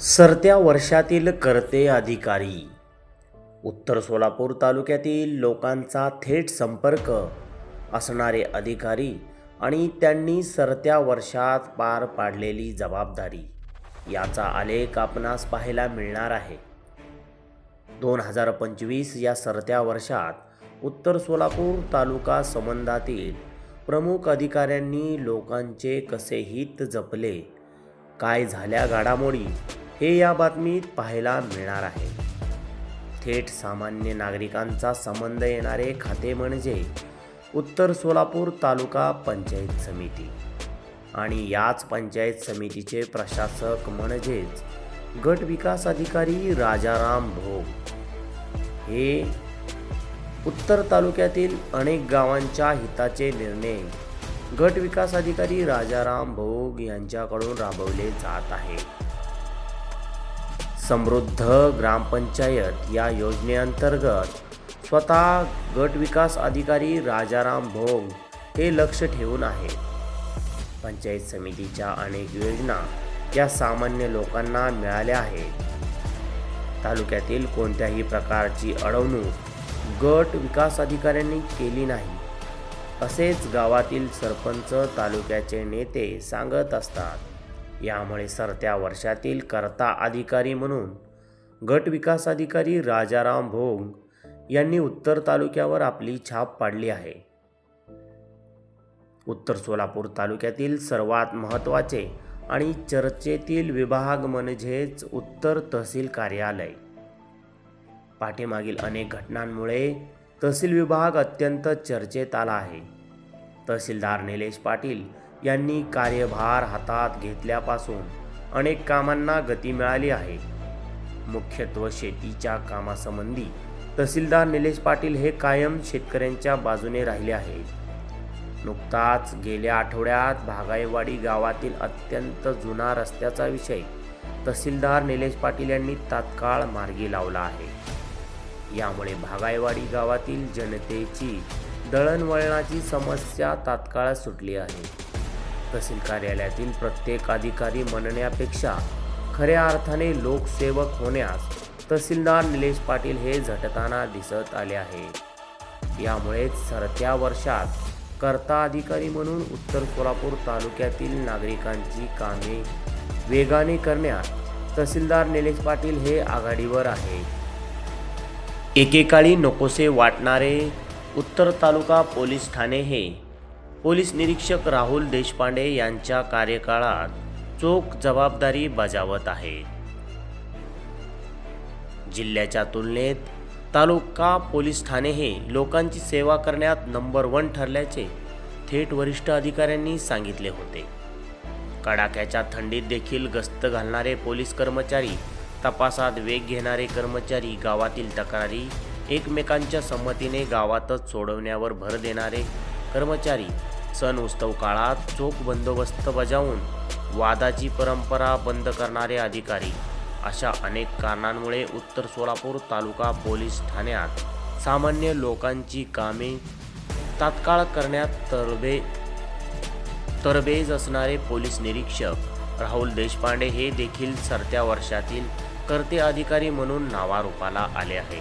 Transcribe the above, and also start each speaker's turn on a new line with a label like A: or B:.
A: सरत्या वर्षातील करते अधिकारी. उत्तर सोलापूर तालुक्यातील लोकांचा थेट संपर्क असणारे अधिकारी आणि त्यांनी सरत्या वर्षात पार पाडलेली जबाबदारी याचा आलेख आपणास पाहायला मिळणार आहे. दोन हजार पंचवीस या सरत्या वर्षात उत्तर सोलापूर तालुका संबंधातील प्रमुख अधिकाऱ्यांनी लोकांचे कसे हित जपले काय झाल्या घडामोडी हे या बातमीत पाहायला मिळणार आहे. थेट सामान्य नागरिकांचा संबंध येणारे खाते म्हणजे उत्तर सोलापूर तालुका पंचायत समिती. आणि याच पंचायत समितीचे प्रशासक म्हणजेच गट विकास अधिकारी राजाराम भोग. हे उत्तर तालुक्यातील अनेक गावांच्या हिताचे निर्णय गट विकास अधिकारी राजाराम भोग यांच्याकडून राबवले जात आहेत. समृद्ध ग्रामपंचायत या योजनेअंतर्गत स्वतः गट विकास अधिकारी राजाराम भोग हे लक्ष ठेवून आहे पंचायत समितीच्या अनेक योजना या सामान्य लोकांना मिळाल्या आहेत. तालुक्यातील कोणत्याही प्रकारची अडवणूक गट विकास अधिकाऱ्यांनी केली नाही असेच गावातील सरपंच तालुक्याचे नेते सांगत असतात. यामुळे सरत्या वर्षातील करता अधिकारी म्हणून गट विकास अधिकारी राजाराम भोग यांनी उत्तर तालुक्यावर आपली छाप पाडली आहे. उत्तर सोलापूर तालुक्यातील सर्वात महत्त्वाचे आणि चर्चेतील विभाग म्हणजेच उत्तर तहसील कार्यालय. पाठीमागील अनेक घटनांमुळे तहसील विभाग अत्यंत चर्चेत आला आहे. तहसीलदार निलेश पाटील यांनी कार्यभार हातात घेतल्यापासून अनेक कामांना गती मिळाली आहे. मुख्यत्व शेतीच्या कामासंबंधी तहसीलदार निलेश पाटील हे कायम शेतकऱ्यांच्या बाजूने राहिले आहेत. नुकताच गेल्या आठवड्यात भागाईवाडी गावातील अत्यंत जुना रस्त्याचा विषय तहसीलदार निलेश पाटील यांनी तात्काळ मार्गी लावला आहे. यामुळे भागाईवाडी गावातील जनतेची दळणवळणाची समस्या तात्काळ सुटली आहे. तहसील कार्यालयातील प्रत्येक अधिकारी म्हणण्यापेक्षा खऱ्या अर्थाने लोकसेवक होण्यास तहसीलदार निलेश पाटील हे झटताना दिसत आले आहे. यामुळेच सरत्या वर्षात कर्ता अधिकारी म्हणून उत्तर सोलापूर तालुक्यातील नागरिकांची कामे वेगाने करण्यात तहसीलदार निलेश पाटील हे आघाडीवर आहे. एकेकाळी नकोसे वाटणारे उत्तर तालुका पोलीस ठाणे हे पोलीस निरीक्षक राहुल देशपांडे यांच्या कार्यकाळात चोख जबाबदारी बजावत आहे. जिल्ह्याच्या तुलनेत तालुका पोलीस ठाणे हे लोकांची सेवा करण्यात नंबर वन ठरल्याचे थेट वरिष्ठ अधिकाऱ्यांनी सांगितले होते. कडाक्याच्या थंडीत देखील गस्त घालणारे पोलीस कर्मचारी तपासात वेग घेणारे कर्मचारी गावातील तक्रारी एकमेकांच्या संमतीने गावातच सोडवण्यावर भर देणारे कर्मचारी सण उत्सव काळात चोख बंदोबस्त बजावून वादाची परंपरा बंद करणारे अधिकारी अशा अनेक कारणांमुळे उत्तर सोलापूर तालुका पोलीस ठाण्यात सामान्य लोकांची कामे तात्काळ करण्यात तरबे तरबेज असणारे पोलीस निरीक्षक राहुल देशपांडे हे देखील सरत्या वर्षातील कर्ते अधिकारी म्हणून नावारूपाला आले आहे